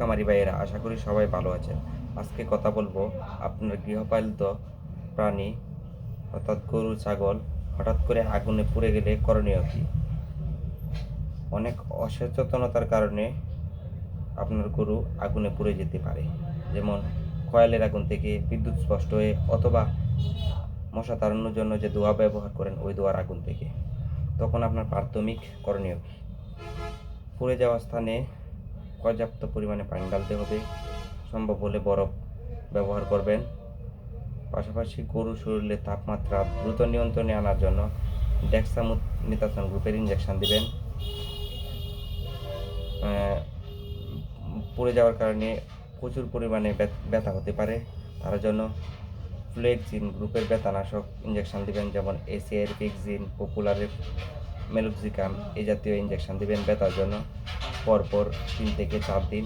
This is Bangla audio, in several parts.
খামারি ভাইয়েরা, আশা করি সবাই ভালো আছেন। আজকে কথা বলব আপনার গৃহপালিত প্রাণী, অর্থাৎ গরু, ছাগল, হঠাৎ করে আগুনে পুড়ে গেলে করণীয় কী? অনেক অসচেতনতার কারণে আপনার গরু আগুনে পুড়ে যেতে পারে। যেমন কয়েলের আগুন থেকে বিদ্যুৎ স্পষ্ট হয়ে অথবা মশা তাড়ানোর জন্য যে দোয়া ব্যবহার করেন, ওই দোয়ার আগুন থেকে। তখন আপনার প্রাথমিক করণীয় কী? পুড়ে যাওয়া স্থানে পর্যাপ্ত পরিমাণে পানি ঢালতে হবে। সম্ভব হলে বরফ ব্যবহার করবেন। পাশাপাশি গরু শরীরে তাপমাত্রা দ্রুত নিয়ন্ত্রণে আনার জন্য ডেক্সামিথাসন গ্রুপের ইঞ্জেকশন দিবেন। পড়ে যাওয়ার কারণে প্রচুর পরিমাণে ব্যথ- হতে পারে। তার জন্য ফ্লেক্সিন গ্রুপের ব্যথানাশক ইঞ্জেকশন দিবেন, যেমন এসিআর ফিক্সিন পপুলারের মেলুক্সিকাম এই জাতীয় ইঞ্জেকশন দিবেন ব্যথার জন্য। পরপর তিন থেকে চার দিন।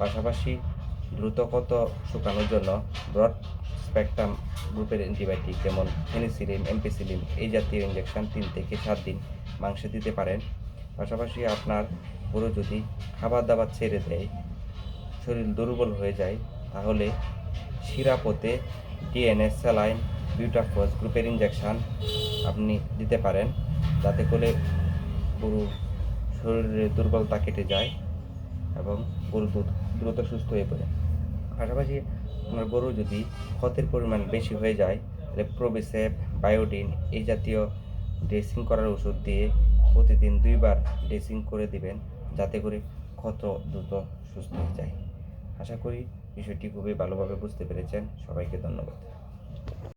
পাশাপাশি দ্রুত ক্ষত শুকানোর জন্য ব্রড স্পেকট্রাম গ্রুপের অ্যান্টিবায়োটিক যেমন ফেনিসিলিন এমপিসিলিন এই জাতীয় ইঞ্জেকশন তিন থেকে সাত দিন মাংসে দিতে পারেন। পাশাপাশি আপনার গরু যদি খাবার দাবার ছেড়ে দেয়, শরীর দুর্বল হয়ে যায়, তাহলে শিরাপতে ডিএনএস স্যালাইন, বিউটাফোস গ্রুপের ইঞ্জেকশন আপনি দিতে পারেন। যাতে করে গরু শরীরের দুর্বলতা কেটে যায় এবং গরু দুধ দ্রুত সুস্থ হয়ে পড়ে। পাশাপাশি আপনার গরু যদি ক্ষতের পরিমাণ বেশি হয়ে যায়, তাহলে প্রোবিসেপ বায়োডিন এই জাতীয় ড্রেসিং করার ওষুধ দিয়ে প্রতিদিন দুইবার ড্রেসিং করে দিবেন, যাতে করে ক্ষত দ্রুত সুস্থ হয়ে যায়। আশা করি বিষয়টি খুবই ভালোভাবে বুঝতে পেরেছেন। সবাইকে ধন্যবাদ।